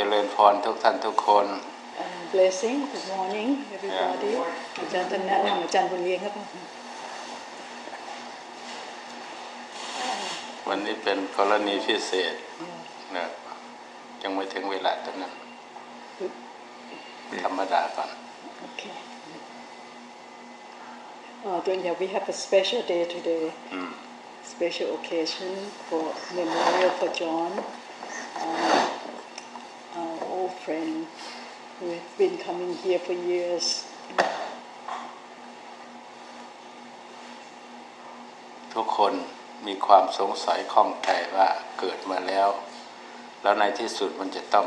เจริญพรทุกท่านทุกคน Uh, blessing good morning everybody อาจารย์จะแนะนำอาจารย์บุญเลี้ยงครับวันนี้เป็นกรณีพิเศษนะยังไม่ถึงเวลาตอนนั้นธรรมดาก่อน okay uh, then yeah, we have a special day today special occasion for memorial for John uh, our old friend who has been coming here for years ทุกคนมีความสงสัยข้องใจว่าเกิดมาแล้ว แล้วในที่สุดมันจะต้อง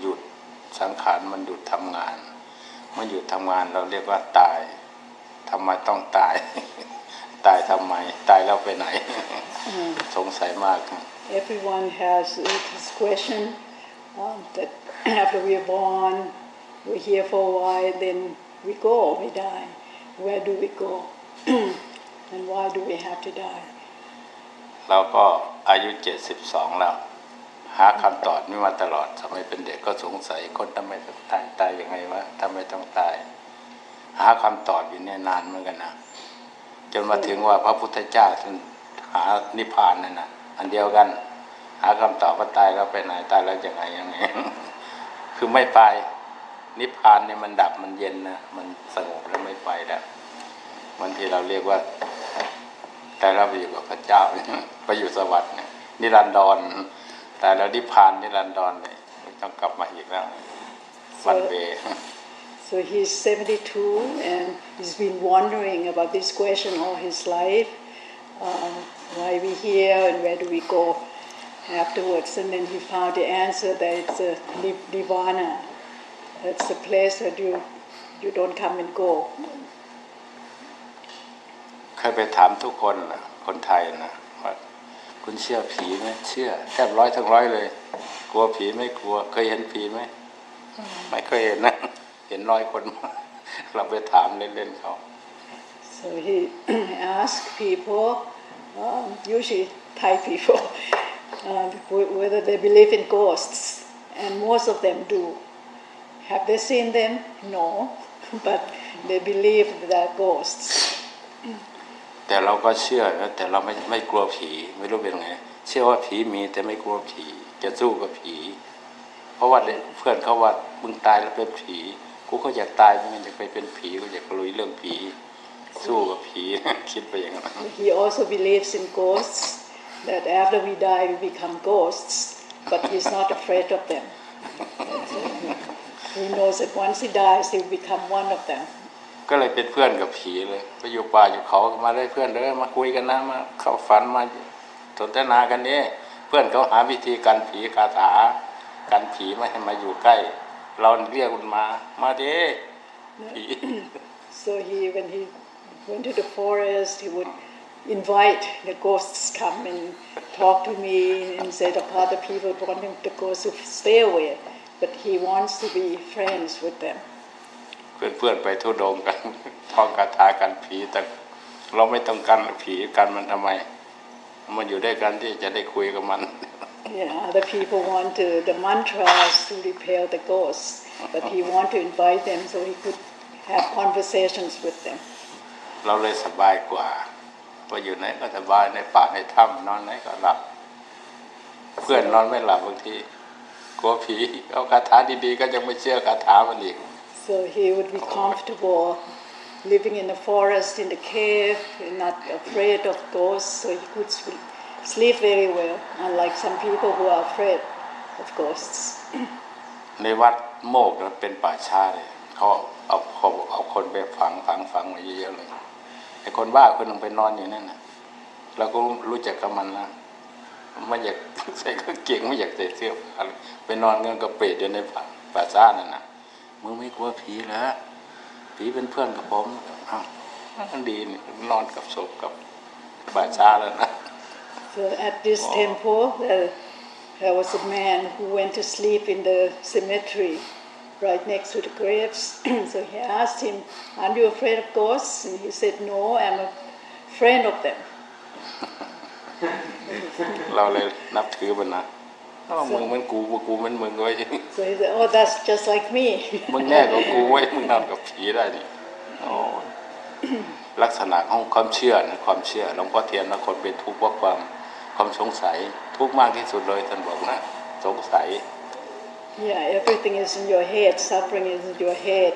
หยุดสังขารมันหยุดทำงาน เมื่อหยุดทำงานเราเรียกว่าตายทำไมต้องตาย ตายทำไม ตายแล้วไปไหน สงสัยมาก Everyone has this question um, that after we are born, we're here for a while, then we go, we die. Where do we go? and why do we have to die? เราก็อายุเจ็ดสิบสองแล้ว หาคำตอบไม่มาตลอดสมัยเป็นเด็กก็สงสัยคนทำไมต้องตายตายยังไงวะทำไมต้องตาย หาคำตอบอยู่เนี่ยนานเหมือนกันนะจนมาถึงว่าพระพุทธเจ้าท่านหานิพพานนั่นนะอันเดียวกัน หาคำตอบว่าตายแล้วไปไหนตายแล้วยังไงยังไงคือไม่ไปนิพพานเนี่ยมันดับมันเย็นนะมันสงบแล้วไม่ไปแล้วบางทีเราเรียกว่าแต่เราไปอยู่กับพระเจ้าไปอยู่สวรรค์เนี่ยนิรันดรแต่แล้วนิพพานนิรันดรเลยไม่ต้องกลับมาอีกแล้ววันเว So he's 72 and he's been wondering about this question all his life. Um, why we here and where do we go afterwards? And then he found the answer that it's a ni- nirvana. That's the place that you, you don't come and go. เคยไปถามทุกคนนะคนไทยนะว่าคุณเชื่อผีไหมเชื่อแทบร้อยทั้งร้อยเลย กลัวผีไม่กลัว เคยเห็นผีไหมไม่เคยเห็นนะ เห็นร้อยคนเราไปถามเล่นๆเขา So he asked people, um, usually Thai people, uh, wh- whether they believe in ghosts, and most of them do. Have they seen them? No, but they believe that they're ghosts. แต่เราก็เชื่อนะแต่เราไม่ไม่กลัวผีไม่รู้เป็นไงเชื่อว่าผีมีแต่ไม่กลัวผีจะสู้กับผี เพราะว่าเพื่อนเขาว่ามึงตายแล้วเป็นผีกูก็อยากตายเหมือนกันอยากไปเป็นผีก็อยากลุยเรื่องผีสู้กับผีคิดไปอย่างนั้น He also believes in ghosts, that after we die we become ghosts, but he's not afraid of them. he knows that once he dies he will become one of them. ก็เลยเป็นเพื่อนกับผีเลยไปอยู่ป่าอยู่เขาก็มาได้เพื่อนเลยมาคุยกันนะมาเข้าฝันมาสนทนากันนี่เพื่อนเขาหาวิธีการผีคาถากันผีไม่ให้มาอยู่ใกล้ เราเรียกมันมา มาดิผี So he, when he went to the forest, he would invite the ghosts come and talk to me and say the other people want him the ghosts to stay away, but he wants to be friends with them. เพื่อนเพื่อนๆไปทุดงค์กัน ท่องคาถากันผีแต่เราไม่ต้องกันผีกันมันทำไม มันอยู่ด้วยกันที่จะได้คุยกับมัน Yeah, other people want to, the mantras to repel the ghosts, but he want to invite them so he could have conversations with them. เราเลยสบายกว่า พออยู่ไหนก็สบายในป่าในถ้ำนอนไหนก็หลับ เพื่อนนอนไม่หลับบางทีกลัวผีเอาคาถาดีๆ ก็ยังไม่เชื่อคาถามันอีก So he would be comfortable living in the forest, in the cave, and not afraid of ghosts, so he could sl- sleep very well, unlike some people who are afraid of ghosts. ในวัดโมกนะเป็นป่าช้าเลยเขาเอาเขาเอาคนไปฝังฝังฝังมาเยอะๆเลย ไอ้คนบ้าคนหนึ่งไปนอนอยู่นั่นนะเราก็รู้จักกับมันนะไม่อยากใส่กางเก่งไม่อยากใส่เสื้อผ้าไปนอนเงินกับเปรตอยู่ในป่าป่าช้านั่นนะมึงไม่กลัวผีเหรอผีเป็นเพื่อนกับผมอ้าวมันดีนี่นอนกับศพกับป่าช้าแล้วนะ So at this temple, there, there was a man who went to sleep in the cemetery right next to the graves. so he asked him, Aren't you afraid of ghosts? And he said, No, I'm a friend of them. เราเลยนับถือมันนะถ้าว่ามึงเหมันกูกูเหมันมึงไว้ย So he said, Oh, that's just like me. มึงแน่กว่ากูไว้ยมึงนอนกับผีได้นี่โอ้ยลักษณะของความเชื่อนะความเชื่อหลวงพ่อเทียนนะคนเป็นทุกข์เพราะความความสงสัยทุกข์มากที่สุดเลยท่านบอกนะสงสัย Yeah, everything is in your head. Suffering is in your head.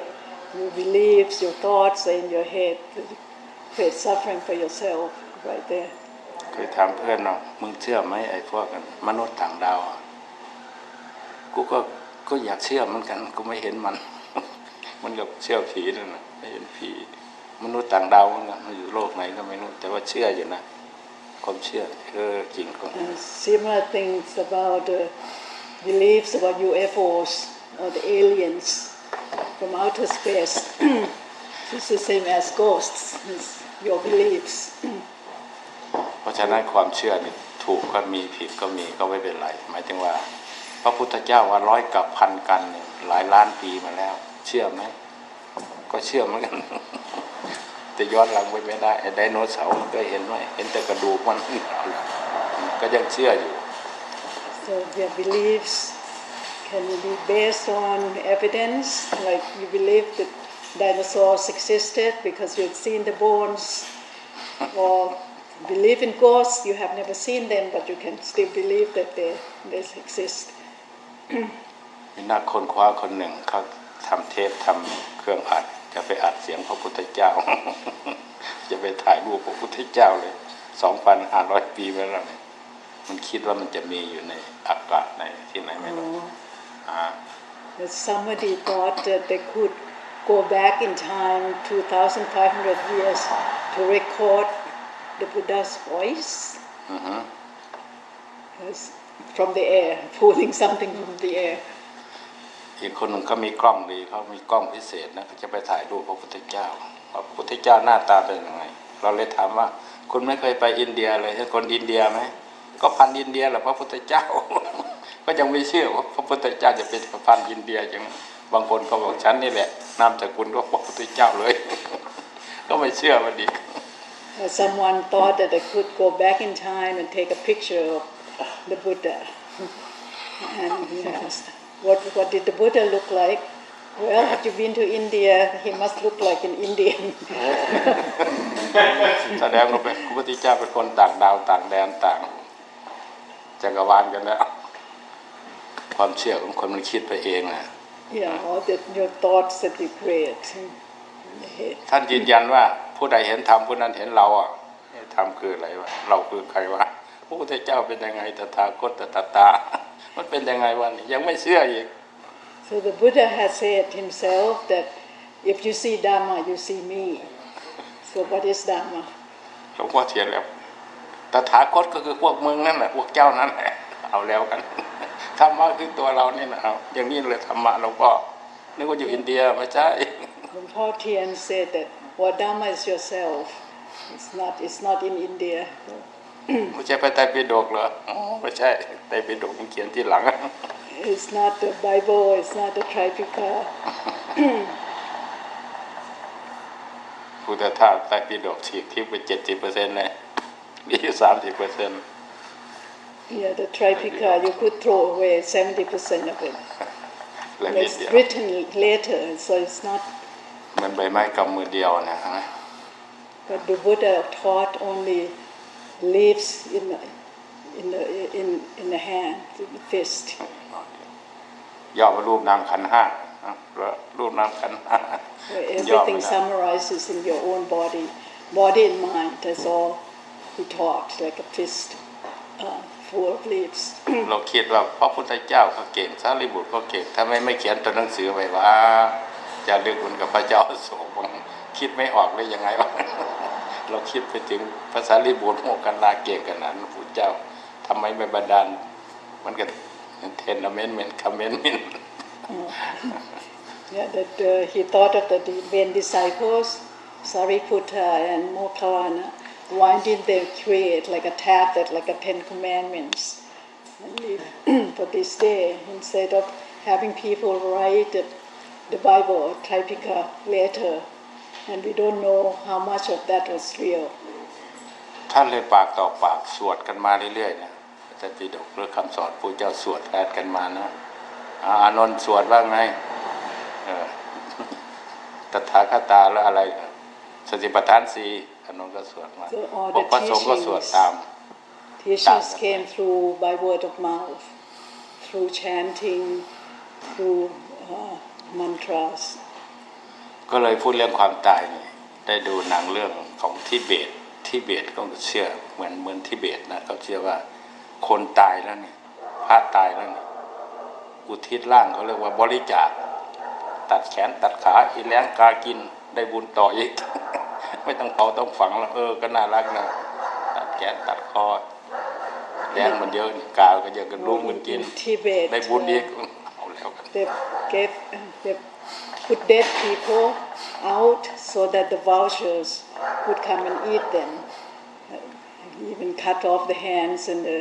Your beliefs, your thoughts are in your head. You create suffering for yourself right there. เคยถามเพื่อนเนาะมึงเชื่อไหมไอ้พวกมนุษย์ต่างดาวอะกูก็ก็อยากเชื่อเหมือนกันกูไม่เห็นมัน มันกับเชื่อผีนั่นนะไม่เห็นผี มนุษย์ต่างดาวมันก็มันอยู่โลกไหนก็ไม่รู้แต่ว่าเชื่ออยู่นะความเชื่อเออจริงของ And similar things about uh, beliefs about UFOs or the aliens from outer space. it's the same as ghosts. It's your beliefs. เพราะฉะนั้นความเชื่อนี่ถูกก็มีผิดก็มีก็ไม่เป็นไรหมายถึงว่า พระพุทธเจ้าว่าร้อยกับพันกันเนี่ยหลายล้านปีมาแล้ว เชื่อไหมก็เชื่อเหมือนกันแต่ย้อนหลังไปไม่ได้ไอ้ไดโนเสาร์ก็เห็นไหมเห็นแต่กระดูกมันก็ยังเชื่ออยู่ So your beliefs can be based on evidence, like you believe that dinosaurs existed because you've seen the bones, or believe in ghosts, you have never seen them, but you can still believe that they, they exist. มีนักค้นคว้าคนหนึ่งเขาทำเทปทำเครื่องอัด จะไปอัดเสียงพระพุทธเจ้า จะไปถ่ายรูปพระพุทธเจ้าเลยสองพันห้าร้อยปีไปแล้วเนี่ย มันคิดว่ามันจะมีอยู่ในอากาศในที่ไหนไม่รู้อ่า That somebody thought that they could go back in time 2,500 years to record the Buddha's voice Yes, from the air, pulling something from the air. อีกคนหนึ่งก็มีกล้องดีเขามีกล้องพิเศษนะเขาจะไปถ่ายรูปพระพุทธเจ้าว่าพระพุทธเจ้าหน้าตาเป็นยังไง เราเลยถามว่า คุณไม่เคยไปอินเดียเลยใช่คนอินเดียไหม ก็พันอินเดียแหละพระพุทธเจ้า ก็ยังไม่เชื่อว่าพระพุทธเจ้าจะเป็นพันอินเดียอย่างบางคนก็บอกฉันนี่แหละนามจากคุณก็พระพุทธเจ้าเลย ก็ไม่เชื่อมันอีก Uh, Someone thought that they could go back in time and take a picture of the Buddha. And he asked, what, what did the Buddha look like? Well, have you been to India? He must look like an Indian. แสดงว่าเป็นพระพุทธเจ้าเป็นคนต่างดาวต่างแดนต่าง จักรวาลกันแล้ว ความเชื่อของคนมันคิดไปเองนะ yeah, all the, your thoughts that you create in the head. ท่านยืนยันว่า ผู้ใดเห็นธรรมผู้นั้นเห็นเราอะเอ๊ะธรรมคืออะไรวะเราคือใครวะพระพุทธเจ้าเป็นยังไงตถาคตตถาตา มันเป็นยังไงวะนี่ยังไม่เชื่ออีก So the Buddha has said himself that if you see Dhamma, you see me. So what is Dhamma? หลวงพ่อเทียนแล้ว ตถาคตก็คือพวกมึงนั่นแหละพวกเจ้านั่นแหละเอาแล้วกันธรรมะคือตัวเรานี่นะเอาอย่างนี้เลยธรรมะหลวงพ่อนึกว่าอยู่อินเดียไม่ใช่ When Paul Tien said that what Dhamma is yourself, it's not, it's not in India. ไม่ใช่พระไตรปิฎกเหรออ๋อไม่ใช่ไตรปิฎกมันเขียนที่หลัง It's not the Bible, it's not the Tripika. พุทธทาสไตรปิฎกฉีกทิ้งไปเจ็ดสิบเปอร์เซ็นต์เลย มีอยู่สามสิบเปอร์เซ็นต์ Yeah, the Tripika, you could throw away 70% of it. และนิด It's เดียว written later, so it's not. เหมันใบไม้กำมือเดียวนะนะ But the Buddha taught only leaves in the, in the, in, in the hand, in the fist. ย่อมารูปนามขันธ์ห้านะรูปนามขันธ์ห้า Where ย่อไม่ everything ได้ summarizes in your own body, body and mind. That's all He taught, like a fist uh, full of leaves. เราคิดว่าพระพุทธเจ้าก็เก่งสารีบุตรก็เก่งทำไมไม่เขียนตัวหนังสือไว้ว่าจะเลือกคุณกับพระเจ้าอโศกบ้างคิดไม่ออกเลยยังไงวะเราคิดไปถึงภาษาลิบุตรโมกกันลาเก่งกันนั้นพระเจ้าทำไมไม่บันดาลมันก็เทนเมนเมนคอมเมนเมน Yeah, that uh, he thought of the di- main disciples, Sariputta and Mokkhalana. Why did they create like a tablet, like a Ten Commandments? for this day, instead of having people write the, the Bible or Tripika later, and we don't know how much of that was real. ท่านเลยปากต่อปากสวดกันมาเรื่อยๆนะตรปิฎกหรือคำสอนพระเจ้าสวดแทนกันมานะอาอนนท์สวดว่าไงตถาคตาแล้วอะไรสติปัฏฐานสี่ นนท์ก็สวดมา So all พวก the พระสงฆ์ก็สวด teachings ตาม Teachings came through by word of mouth, through chanting, through uh, mantras. ก็เลยพูดเรื่องความตายนี่ได้ดูหนังเรื่องของทิเบตทิเบตก็เชื่อเหมือนเหมือนทิเบตนะเขาเชื่อว่าคนตายแล้วนี่พระตายแล้วนี่อุทิศร่างเขาเรียกว่าบริจาคตัดแขนตัดขาอีแรงกากินได้บุญต่ออีก ไม่ต้องเผาต้องฝังแล้วเออก็น่ารักนะตัดแขนตัดคอแรงมันเยอะนี่กาก็เยอะกันร่วมกันกิน In Tibet, ได้บุญอีก uh, เอาแล้วกัน they gave, they put dead people out so that the vultures would come and eat them. Uh, Even cut off the hands and the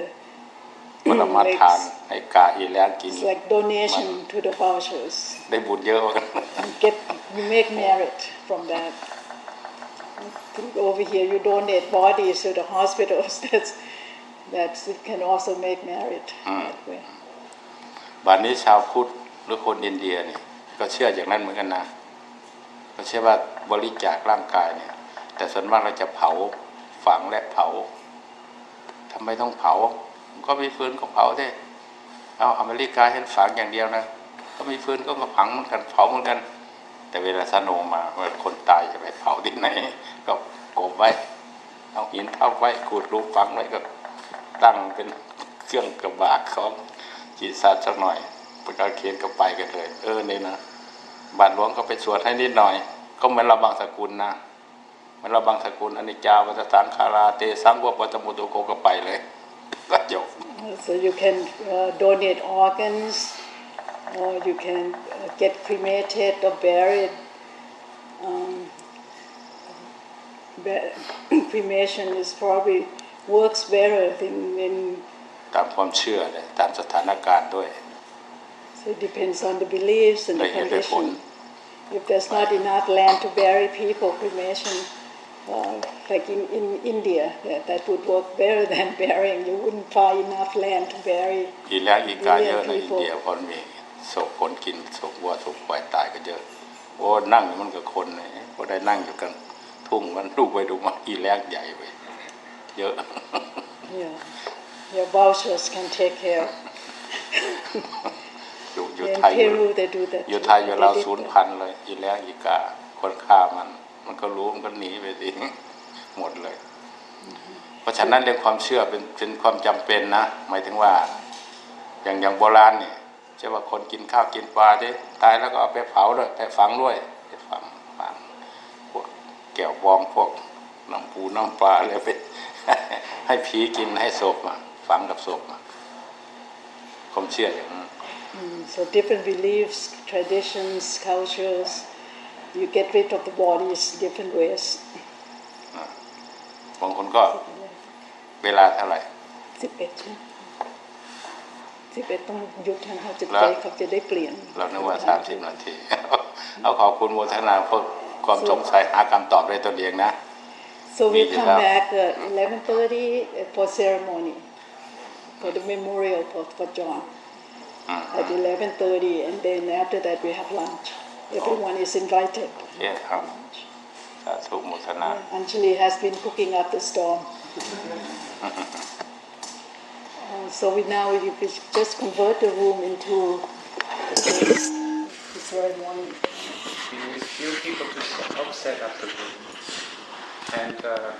ปรมาทาน legs. ให้กาอีแรงกิน It's like donation to the vultures. ได้บุญเยอะกัน You get you make merit from that. Over here, you donate bodies to the hospitals. That's that's you can also make merit that way. บัดนี้ชาวพุทธหรือคนอินเดียนี่ก็เชื่ออย่างนั้นเหมือนกันนะก็เชื่อว่าบริจาคร่างกายเนี่ย แต่ส่วนมากเราจะเผาฝังและเผาทำไมต้องเผา ก็มีฟืนก็เผาได้เอาอเมริกาเห็นฝังอย่างเดียวนะก็มีฟืนก็มาฝังเหมือนกันเผาเหมือนกัน แต่เวลาสโนมาเวลาคนตายจะไปเผาที่ไหน ก็ กบไว้ เอาหินทับไว้ขูดรูฝังไว้ก็ตั้งเป็นเครื่องกระบากของจีสัตสักหน่อยประกาศเขียนก็ไปกันเลย เออเนี่ยนะบาทหลวงก็ไปสวดให้นิดหน่อย ก็เหมือนเราบางสกุลนะเหมือนเราบางสกุลอนิจจาวัฏสังขาราเตสังววัตมุตุโกก็ไปเลยก็จบ So you can uh, donate organs, or you can uh, get cremated or buried. Um, cremation is probably works better than, than ตามความเชื่อเลยตามสถานการณ์ด้วย so it depends on the beliefs and the ได้เหตุได้ผล condition. If there's not enough land to bury people, cremation, uh, like in, in India, that, that would work better than burying. You wouldn't find enough land to bury. อีแล้วอีกาเยอะใน Million อิน people เดียเพราะมีศพคนกินศพวัวศพควายตายก็เยอะโอ้นั่งอยู่มันกับคนเลยพอได้นั่งอยู่กัน ทุ่งมันดูไปดูมาอีแรงใหญ่ไปเยอะ Yeah, your vultures can take care. อยู่อยู่ In ไทยอยู่ Peru, they do that. อยู่ too. ไทยอยู่เรา They did ศูนย์ that. พันธุ์เลยอีแรงอีกาคนฆ่ามัน มันก็รู้มันก็หนีไปสิ หมดเลย เพราะฉะนั้นเรื่องความเชื่อเป็นเป็นความจำเป็นนะ หมายถึงว่า อย่างอย่างโบราณเนี่ยใช่ว่าคนกินข้าวกินปลาที่ตายแล้วก็เอาไปเผาด้วยไปฝังด้วยไปฝังฝังพว กแก้วบองพวกน้ำปูน้ำปลาอะไรไปให้ผีกินให้ศพมาฝังกับศพมาความเชื่ออย่างนั้น So different beliefs, traditions, cultures, you get rid of the bodies different ways. บางคนก็เวลาเท่าไหร่สิบเอ็ดใช่ไหมสิบเอ็ดต้องหยุดให้เขาจะแล้วใจเขาจะได้เปลี่ยน เรานึกว่าสามสิบนาที เอาขอบคุณโมทนาเพราะ ความสงสัยหาคำตอบได้ตัวเองนะ So we'll Meet it come up. back at 11.30 for ceremony, for the memorial for, for John. At 11.30 and then after that we have lunch. Everyone is invited. โอเคครับสาธุโมทนา Anjali has been cooking up the storm. Uh, so we now we we just convert the room into the ceremony. We will few people to s- help set up the room. And uh,